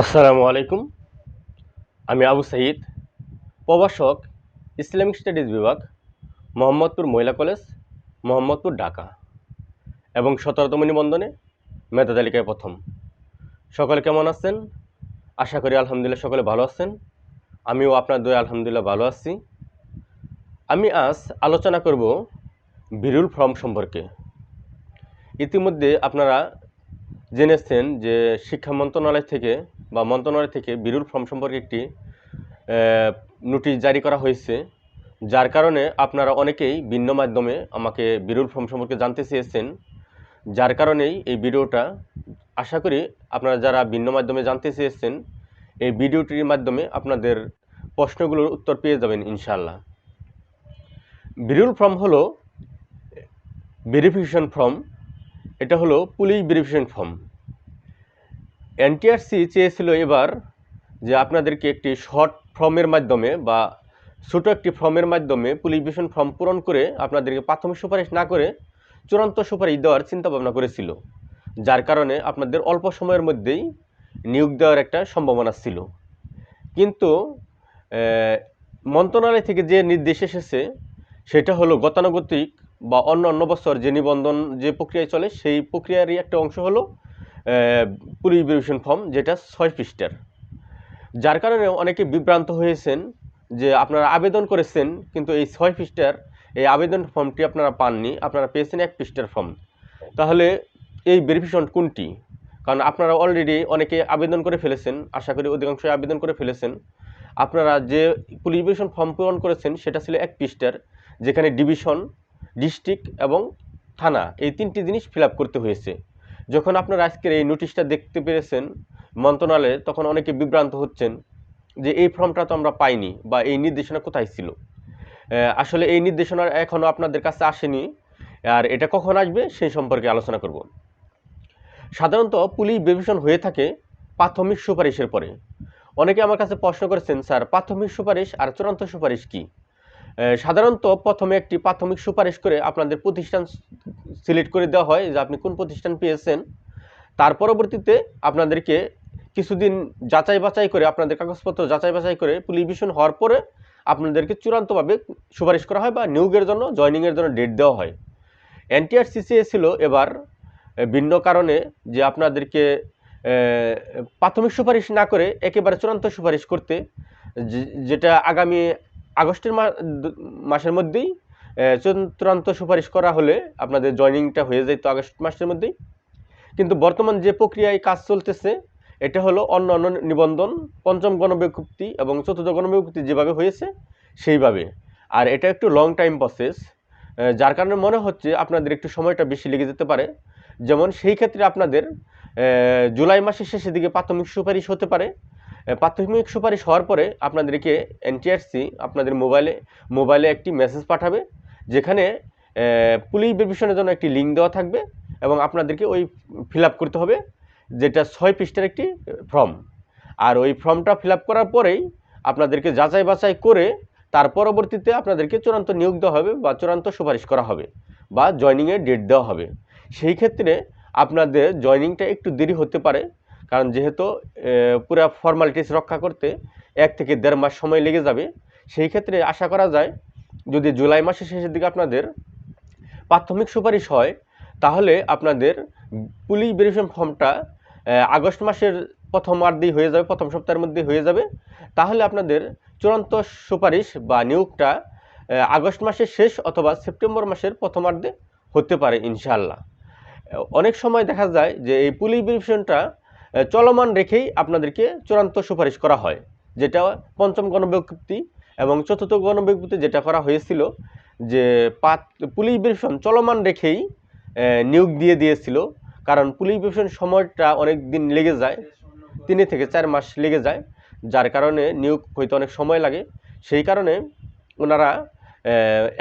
আসসালামু আলাইকুম। আমি আবু সাইদ, প্রভাষক ইসলামিক স্টাডিজ বিভাগ, মোহাম্মদপুর মহিলা কলেজ, মোহাম্মদপুর ঢাকা এবং সতেরোতম নিবন্ধনে মেধা তালিকায় প্রথম। সকলে কেমন আছেন? আশা করি আলহামদুলিল্লাহ সকলে ভালো আছেন। আমিও আপনার দয়ে আলহামদুলিল্লাহ ভালো আছি। আমি আজ আলোচনা করব বিরুল ফর্ম সম্পর্কে। ইতিমধ্যে আপনারা জেনেছেন যে শিক্ষা মন্ত্রণালয় থেকে বা মন্ত্রণালয় থেকে বিরুল ফর্ম সম্পর্কে একটি নোটিশ জারি করা হয়েছে, যার কারণে আপনারা অনেকেই ভিন্ন মাধ্যমে আমাকে বিরুল ফর্ম সম্পর্কে জানতে চেয়েছেন। যার কারণেই এই ভিডিওটা, আশা করি আপনারা যারা ভিন্ন মাধ্যমে জানতে চেয়েছেন, এই ভিডিওটির মাধ্যমে আপনাদের প্রশ্নগুলোর উত্তর পেয়ে যাবেন ইনশাল্লাহ বিরুল ফর্ম হলো ভেরিফিকেশন ফর্ম এটা হলো পুলিশ ভেরিফিকেশন ফর্ম এনটিআরসি চেয়েছিল এবার যে আপনাদেরকে একটি শর্ট ফর্মের মাধ্যমে বা ছোটো একটি ফর্মের মাধ্যমে পুলিশ ভেরিফিকেশন ফর্ম পূরণ করে আপনাদেরকে প্রাথমিক সুপারিশ না করে চূড়ান্ত সুপারিশ দেওয়ার চিন্তা ভাবনা করেছিল, যার কারণে আপনাদের অল্প সময়ের মধ্যেই নিয়োগ দেওয়ার একটা সম্ভাবনা ছিল। কিন্তু মন্ত্রণালয় থেকে যে নির্দেশ এসেছে, সেটা হলো গতানুগতিক বা অন্য অন্য বছর যে নিবন্ধন যে প্রক্রিয়ায় চলে, সেই প্রক্রিয়ারই একটা অংশ হলো পুলিশ ভেরিফিকেশন ফর্ম যেটা ছয় পৃষ্ঠার। যার কারণে অনেকে বিভ্রান্ত হয়েছেন যে আপনারা আবেদন করেছেন, কিন্তু এই ছয় পৃষ্ঠার এই আবেদন ফর্মটি আপনারা পাননি, আপনারা পেয়েছেন এক পৃষ্ঠার ফর্ম তাহলে এই ভেরিফিকেশন কোনটি? কারণ আপনারা অলরেডি অনেকে আবেদন করে ফেলেছেন, আশা করি অধিকাংশই আবেদন করে ফেলেছেন। আপনারা যে পুলিশ ভেরিফিকেশন ফর্ম পূরণ করেছেন, সেটা ছিল এক পৃষ্ঠার, যেখানে ডিভিশন ডিস্ট্রিক্ট এবং থানা, এই তিনটি জিনিস ফিল করতে হয়েছে। যখন আপনারা আজকের এই নোটিশটা দেখতে পেরেছেন, মন্ত্রণালয়ে তখন অনেকে বিভ্রান্ত হচ্ছেন যে এই ফর্মটা তো আমরা পাইনি বা এই নির্দেশনা কোথায় ছিল। আসলে এই নির্দেশনা এখনও আপনাদের কাছে আসেনি আর এটা কখন আসবে সেই সম্পর্কে আলোচনা করব। সাধারণত পুলিশ ভেরিফিকেশন হয়ে থাকে প্রাথমিক সুপারিশের পরে। অনেকে আমার কাছে প্রশ্ন করেছেন, স্যার, প্রাথমিক সুপারিশ আর চূড়ান্ত সুপারিশ কী? সাধারণত প্রথমে একটি প্রাথমিক সুপারিশ করে আপনাদের প্রতিষ্ঠান সিলেক্ট করে দেওয়া হয় যে আপনি কোন প্রতিষ্ঠান পেয়েছেন। তার পরবর্তীতে আপনাদেরকে কিছুদিন যাচাই বাছাই করে, আপনাদের কাগজপত্র যাচাই বাছাই করে পুলিশ ভিশন হওয়ার পরে আপনাদেরকে চূড়ান্তভাবে সুপারিশ করা হয় বা নিয়োগের জন্য, জয়নিংয়ের জন্য ডেট দেওয়া হয়। এনটিআরসিসি ছিল এবার ভিন্ন কারণে যে আপনাদেরকে প্রাথমিক সুপারিশ না করে একেবারে চূড়ান্ত সুপারিশ করতে যেটা আগামী আগস্টের মাসের মধ্যেই চূড়ান্ত- সুপারিশ করা হলে আপনাদের জয়নিংটা হয়ে যেত আগস্ট মাসের মধ্যেই। কিন্তু বর্তমান যে প্রক্রিয়ায় কাজ চলতেছে, এটা হলো অন্য অন্য নিবন্ধন, পঞ্চম গণবিজ্ঞপ্তি এবং চতুর্থ গণবিজ্ঞপ্তি যেভাবে হয়েছে, সেইভাবে। আর এটা একটু লং টাইম প্রসেস যার কারণে মনে হচ্ছে আপনাদের একটু সময়টা বেশি লেগে যেতে পারে। যেমন সেই ক্ষেত্রে আপনাদের জুলাই মাসের শেষের দিকে প্রাথমিক সুপারিশ হতে পারে প্রাথমিক সুপারিশ হওয়ার পরে আপনাদেরকে এনটিআরসি আপনাদের মোবাইলে মোবাইলে একটি মেসেজ পাঠাবে, যেখানে পুলিশ ভেরিফিকেশনের জন্য একটি লিঙ্ক দেওয়া থাকবে এবং আপনাদেরকে ওই ফিল করতে হবে, যেটা ছয় পৃষ্ঠের একটি ফর্ম আর ওই ফর্মটা ফিল করার পরেই আপনাদেরকে যাচাই বাছাই করে তার পরবর্তীতে আপনাদেরকে চূড়ান্ত নিয়োগ দেওয়া হবে বা চূড়ান্ত সুপারিশ করা হবে বা জয়নিংয়ের ডেট দেওয়া হবে। সেই ক্ষেত্রে আপনাদের জয়নিংটা একটু দেরি হতে পারে কারণ যেহেতু পুরা ফর্মালিটিস রক্ষা করতে এক থেকে দেড় মাস সময় লেগে যাবে সেই ক্ষেত্রে আশা করা যায় যদি জুলাই মাসের শেষের দিকে আপনাদের প্রাথমিক সুপারিশ হয় তাহলে আপনাদের পুলিশ ভেরিফিকেশন ফর্মটা আগস্ট মাসের প্রথমার্ধেই হয়ে যাবে প্রথম সপ্তাহের মধ্যে হয়ে যাবে। তাহলে আপনাদের চূড়ান্ত সুপারিশ বা নিয়োগটা আগস্ট মাসের শেষ অথবা সেপ্টেম্বর মাসের প্রথম প্রথমার্ধে হতে পারে ইনশাআল্লাহ। আহ, অনেক সময় দেখা যায় যে এই পুলিশ ভেরিফিকেশনটা চলমান রেখেই আপনাদেরকে চূড়ান্ত সুপারিশ করা হয়, যেটা পঞ্চম গণবিজ্ঞপ্তি এবং চতুর্থ গণবিজ্ঞপ্তি যেটা করা হয়েছিল যে পাত, পুলিশ ভেরিফিকেশন চলমান রেখেই নিয়োগ দিয়ে দিয়েছিল, কারণ পুলিশ ভেরিফিকেশন সময়টা অনেক দিন লেগে যায়, তিন থেকে চার মাস লেগে যায়, যার কারণে নিয়োগ হইতে অনেক সময় লাগে, সেই কারণে ওনারা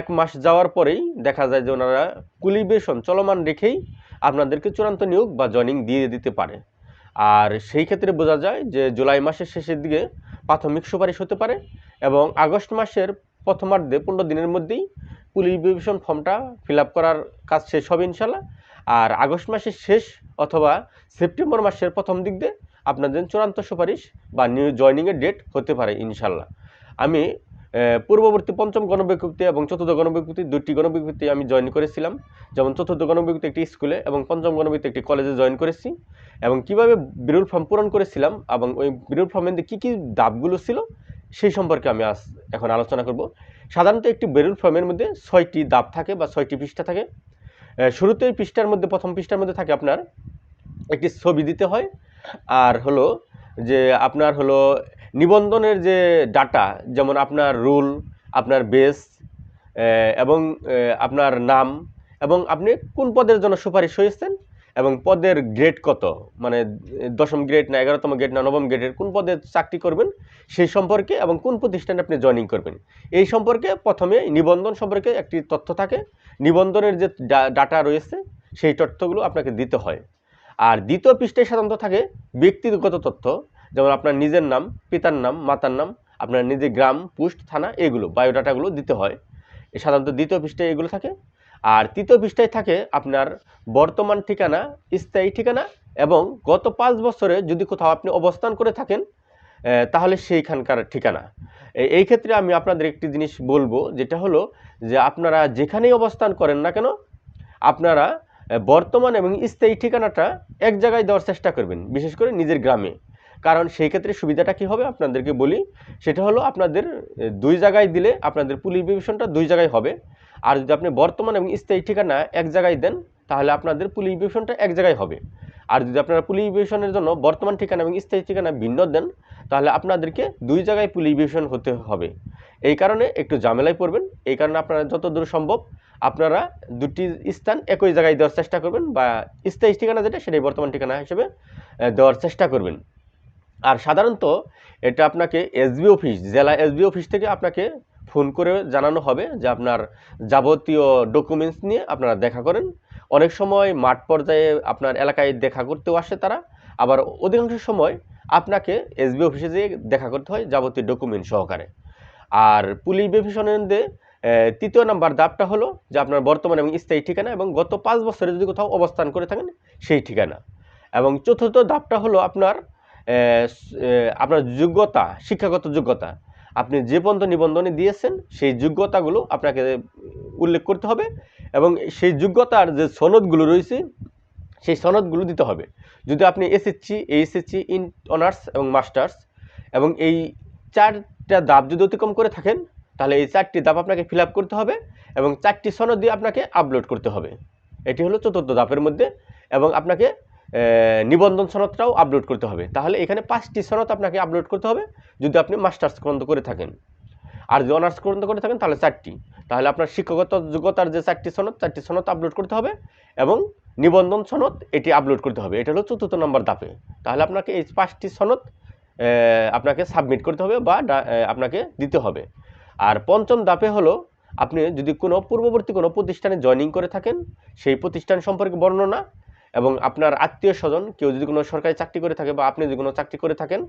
এক মাস যাওয়ার পরেই দেখা যায় যে ওনারা ভেরিফিকেশন চলমান রেখেই আপনাদেরকে চূড়ান্ত নিয়োগ বা জয়নিং দিয়ে দিতে পারে। আর সেই ক্ষেত্রে বোঝা যায় যে জুলাই মাসের শেষের দিকে প্রাথমিক সুপারিশ হতে পারে এবং আগস্ট মাসের প্রথমার্ধে পনেরো দিনের মধ্যেই পুলিশ ভেরিফিকেশন ফর্মটা ফিল করার কাজ শেষ হবে ইনশাল্লাহ। আর আগস্ট মাসের শেষ অথবা সেপ্টেম্বর মাসের প্রথম দিক দিয়ে আপনাদের চূড়ান্ত সুপারিশ বা নিউ জয়নিংয়ের ডেট হতে পারে ইনশাল্লাহ। আমি পূর্ববর্তী পঞ্চম গণবিজ্ঞপ্তি এবং চতুর্থ গণবিজ্ঞপ্তি দুটি গণবিজ্ঞপ্তি আমি জয়েন করেছিলাম। যেমন চতুর্থ গণবিজ্ঞপ্তি একটি স্কুলে এবং পঞ্চম গণবিজ্ঞপ্তি একটি কলেজে জয়েন করেছি। এবং কীভাবে বিরুল ফর্ম পূরণ করেছিলাম এবং ওই বিরুল ফর্মের মধ্যে কী কী ধাপগুলো ছিল, সেই সম্পর্কে আমি আজ এখন আলোচনা করব। সাধারণত একটি বেরুল ফর্মের মধ্যে ছয়টি ধাপ থাকে বা ছয়টি পৃষ্ঠা থাকে। শুরুতেই পৃষ্ঠার মধ্যে, প্রথম পৃষ্ঠার মধ্যে থাকে আপনার একটি ছবি দিতে হয়। আর হলো যে আপনার হলো নিবন্ধনের যে ডাটা, যেমন আপনার রুল, আপনার বেস এবং আপনার নাম, এবং আপনি কোন পদের জন্য সুপারিশ হয়েছেন, এবং পদের গ্রেড কত? মানে দশম গ্রেড না এগারোতম গ্রেড না নবম গ্রেডের কোন পদে চাকরি করবেন সেই সম্পর্কে এবং কোন প্রতিষ্ঠানে আপনি জয়েনিং করবেন। এই সম্পর্কে প্রথমে নিবন্ধন সম্পর্কে একটি তথ্য থাকে। নিবন্ধনের যে ডাটা রয়েছে, সেই তথ্যগুলো আপনাকে দিতে হয়। আর দ্বিতীয় পৃষ্ঠায় সাধারণত থাকে ব্যক্তিগত তথ্য। যেমন আপনার নিজের নাম, পিতার নাম, মাতার নাম, আপনার নিজের গ্রাম, পোস্ট, থানা, এগুলো, বায়োডাটাগুলো দিতে হয়। সাধারণত দ্বিতীয় পৃষ্ঠায় এগুলো থাকে। আর তৃতীয় পৃষ্ঠায় থাকে আপনার বর্তমান ঠিকানা, স্থায়ী ঠিকানা এবং গত পাঁচ বছরে যদি কোথাও আপনি অবস্থান করে থাকেন তাহলে সেইখানকার ঠিকানা। এই ক্ষেত্রে আমি আপনাদের একটি জিনিস বলব, যেটা হলো যে আপনারা যেখানেই অবস্থান করেন না কেন, আপনারা বর্তমান এবং স্থায়ী ঠিকানাটা এক জায়গায় দেওয়ার চেষ্টা করবেন, বিশেষ করে নিজের গ্রামে। কারণ সেই ক্ষেত্রে সুবিধাটা কী হবে? আপনাদেরকে বলি, সেটা হলো আপনাদের দুই জায়গায় দিলে আপনাদের পুলিশ বিভীষণটা দুই জায়গায় হবে। আর যদি আপনি বর্তমান এবং স্থায়ী ঠিকানা এক জায়গায় দেন, তাহলে আপনাদের পুলিশ বিভীষণটা এক জায়গায় হবে। আর যদি আপনারা পুলিশ বিভীষণের জন্য বর্তমান ঠিকানা এবং স্থায়ী ঠিকানা ভিন্ন দেন, তাহলে আপনাদেরকে দুই জায়গায় পুলিশ বিভীষণ হতে হবে। এই কারণে একটু ঝামেলায় পড়বেন। এই কারণে আপনারা যত দূর সম্ভব আপনারা দুটি স্থান একই জায়গায় দেওয়ার চেষ্টা করবেন বা স্থায়ী ঠিকানা যেটা, সেটাই বর্তমান ঠিকানা হিসেবে দেওয়ার চেষ্টা করবেন। আর সাধারণত এটা আপনাকে এসবি অফিস জেলা এসবি অফিস থেকে আপনাকে ফোন করে জানানো হবে যে আপনার যাবতীয় ডকুমেন্টস নিয়ে আপনারা দেখা করেন। অনেক সময় মাঠ পর্যায়ে আপনার এলাকায় দেখা করতেও আসে তারা, আবার অধিকাংশ সময় আপনাকে এসবি অফিসে যেয়ে দেখা করতে হয় যাবতীয় ডকুমেন্ট সহকারে। আর পুলিশ মধ্যে তৃতীয় নাম্বার ধাপটা হলো যে আপনার বর্তমান এবং স্থায়ী ঠিকানা এবং গত পাঁচ বছরে যদি কোথাও অবস্থান করে থাকেন সেই ঠিকানা। এবং চতুর্থ ধাপটা হলো আপনার আপনার যোগ্যতা, শিক্ষাগত যোগ্যতা, আপনি যে পর্যন্ত নিবন্ধনে দিয়েছেন, সেই যোগ্যতাগুলো আপনাকে উল্লেখ করতে হবে এবং সেই যোগ্যতার যে সনদগুলো রয়েছে, সেই সনদগুলো দিতে হবে। যদি আপনি এসএসসি এইচএসসি ইন অনার্স এবং মাস্টার্স এবং এই চারটা ধাপ যদি অতিক্রম করে থাকেন, তাহলে এই চারটি ধাপ আপনাকে ফিল করতে হবে এবং চারটি সনদ দিয়ে আপনাকে আপলোড করতে হবে। এটি হলো চতুর্থ ধাপের মধ্যে এবং আপনাকে নিবন্ধন সনদটাও আপলোড করতে হবে। তাহলে এখানে পাঁচটি সনদ আপনাকে আপলোড করতে হবে, যদি আপনি মাস্টার্স পর্যন্ত করে থাকেন। আর যদি অনার্স পর্যন্ত করে থাকেন, তাহলে চারটি। তাহলে আপনার শিক্ষাগত যোগ্যতার যে চারটি সনদ চারটি সনদ আপলোড করতে হবে এবং নিবন্ধন সনদ এটি আপলোড করতে হবে। এটা হলো চতুর্থ নম্বর ধাপে। তাহলে আপনাকে এই পাঁচটি সনদ আপনাকে সাবমিট করতে হবে বা আপনাকে দিতে হবে। আর পঞ্চম ধাপে হলো, আপনি যদি কোনো পূর্ববর্তী কোনো প্রতিষ্ঠানে জয়েনিং করে থাকেন, সেই প্রতিষ্ঠান সম্পর্কে বর্ণনা এবং আপনার আত্মীয় স্বজন কেউ যদি কোনো সরকারি চাকরি করে থাকে বা আপনি যদি কোনো চাকরি করে থাকেন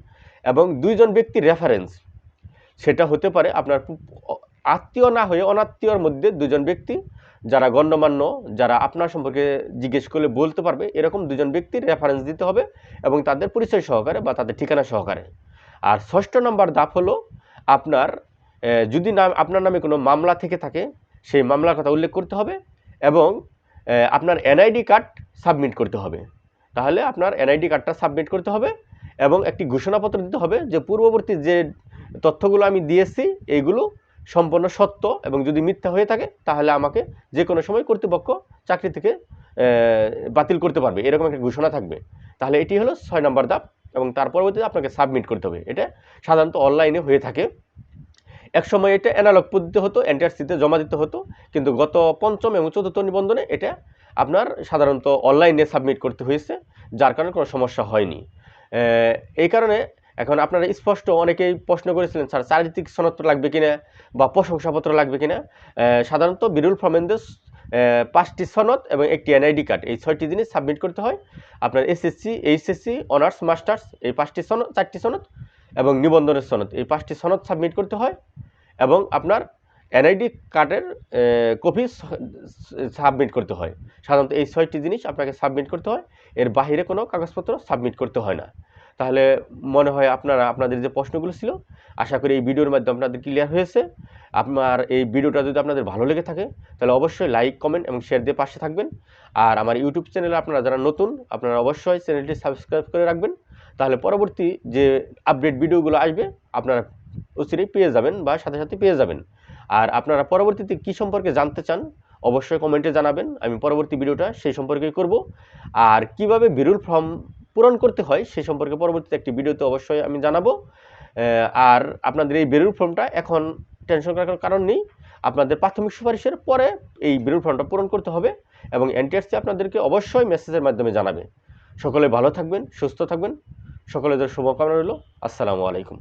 এবং দুইজন ব্যক্তির রেফারেন্স সেটা হতে পারে আপনার আত্মীয় না হয়ে অনাত্মীয়র মধ্যে দুজন ব্যক্তি যারা গণ্যমান্য, যারা আপনার সম্পর্কে জিজ্ঞেস করলে বলতে পারবে, এরকম দুজন ব্যক্তির রেফারেন্স দিতে হবে এবং তাদের পরিচয় সহকারে বা তাদের ঠিকানা সহকারে। আর ষষ্ঠ নম্বর ধাপ হলো আপনার যদি নাম আপনার নামে কোনো মামলা থেকে থাকে, সেই মামলার কথা উল্লেখ করতে হবে এবং আপনার এনআইডি কার্ড সাবমিট করতে হবে। তাহলে আপনার এনআইডি কার্ডটা সাবমিট করতে হবে এবং একটি ঘোষণাপত্র দিতে হবে যে পূর্ববর্তী যে তথ্যগুলো আমি দিয়েছি, এইগুলো সম্পূর্ণ সত্য এবং যদি মিথ্যা হয়ে থাকে, তাহলে আমাকে যে কোনো সময় কর্তৃপক্ষ চাকরি থেকে বাতিল করতে পারবে। এরকম একটা ঘোষণা থাকবে। তাহলে এটি হলো ছয় নম্বর ধাপ এবং তার পরবর্তীতে আপনাকে সাবমিট করতে হবে। এটা সাধারণত অনলাইনে হয়ে থাকে। এক সময় এটা অ্যানালগ পদ্ধতি হতো এনটিআরসিতে জমা দিতে হতো, কিন্তু গত পঞ্চম এবং চতুর্থ নিবন্ধনে এটা আপনার সাধারণত অনলাইনে সাবমিট করতে হয়েছে, যার কারণে কোনো সমস্যা হয়নি। এই কারণে এখন আপনারা স্পষ্ট অনেকেই প্রশ্ন করেছিলেন, স্যার, চারিত্রিক সনদপত্র লাগবে কিনা বা প্রশংসাপত্র লাগবে কিনা সাধারণত বিরুল ফ্রমেন্দেস পাঁচটি সনদ এবং একটি এনআইডি কার্ড, এই ছয়টি জিনিস সাবমিট করতে হয়। আপনার এসএসসি, এইচএসসি, অনার্স, মাস্টার্স, এই পাঁচটি সনদ, চারটি সনদ এবং নিবন্ধনের সনদ। এই পাঁচটি সনদ সাবমিট করতে হয় এবং আপনার এনআইডি কার্ডের কপি সাবমিট করতে হয়। সাধারণত এই ছয়টি জিনিস আপনাকে সাবমিট করতে হয়। এর বাইরে কোনো কাগজপত্র সাবমিট করতে হয় না। তাহলে মনে হয় আপনারা, আপনাদের যে প্রশ্নগুলো ছিল, আশা করি এই ভিডিওর মাধ্যমে আপনাদের ক্লিয়ার হয়েছে। আপনার এই ভিডিওটা যদি আপনাদের ভালো লেগে থাকে, তাহলে অবশ্যই লাইক কমেন্ট এবং শেয়ার দিয়ে পাশে থাকবেন। আর আমার ইউটিউব চ্যানেলে আপনারা যারা নতুন, আপনারা অবশ্যই চ্যানেলটি সাবস্ক্রাইব করে রাখবেন। তাহলে পরবর্তী যে আপডেট ভিডিওগুলো আসবে, আপনারা অচিরেই পেয়ে যাবেন বা সাথে সাথে পেয়ে যাবেন। আর আপনারা পরবর্তীতে কী সম্পর্কে জানতে চান, অবশ্যই কমেন্টে জানাবেন। আমি পরবর্তী ভিডিওটা সেই সম্পর্কেই করব। আর কীভাবে বিরুল ফর্ম পূরণ করতে হয় সেই সম্পর্কে পরবর্তীতে একটি ভিডিওতে অবশ্যই আমি জানাব। আর আপনাদের এই বেরুল ফর্মটা এখন টেনশন করার কারণ নেই। আপনাদের প্রাথমিক সুপারিশের পরে এই বেরুল ফর্মটা পূরণ করতে হবে এবং এনটিআরসি আপনাদেরকে অবশ্যই মেসেজের মাধ্যমে জানাবে। সকলে ভালো থাকবেন, সুস্থ থাকবেন। সকলেদের শুভকামনা রইল। আসসালামু আলাইকুম।